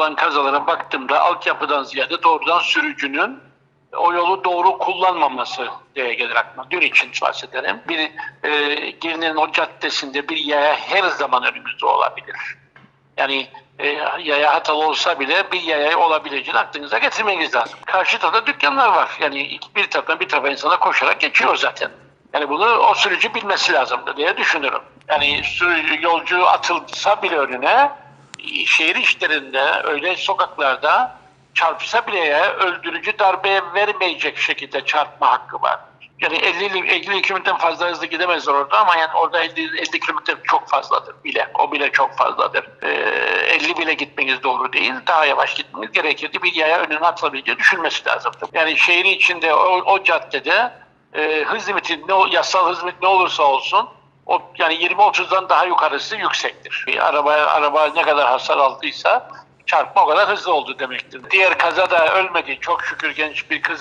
olan kazalara baktığımda altyapıdan ziyade doğrudan sürücünün o yolu doğru kullanmaması diye gelir aklıma. Dün için bahsederim. Bir e, Girne'nin o caddesinde bir yaya her zaman önümüzde olabilir. Yani e, yaya hatalı olsa bile bir yaya olabileceğini aklınıza getirmeniz lazım. Karşı tarafta dükkanlar var. Yani bir taraftan bir tarafa insana koşarak geçiyor zaten. Yani bunu o sürücü bilmesi lazımdı diye düşünürüm. Yani sürücü, yolcu atılsa bile önüne şehir içlerinde öyle sokaklarda çarpsa bile öldürücü darbe vermeyecek şekilde çarpma hakkı var. Yani 50, 50 kilometreden fazla hızlı gidemez orada ama yani orada 50, 50 kilometre çok fazladır bile. O bile çok fazladır. Ee, 50 bile gitmeniz doğru değil. Daha yavaş gitmeniz gerekirdi. Bir yaya önüne atılabileceği düşünmesi lazım. Yani şehir içinde o, o caddede e, hız limiti ne, yasal hız limiti ne olursa olsun o yani 20-30'dan daha yukarısı yüksektir. Bir araba araba ne kadar hasar aldıysa çarpma o kadar hızlı oldu demektir. Diğer kazada ölmedi. Çok şükür genç bir kızımız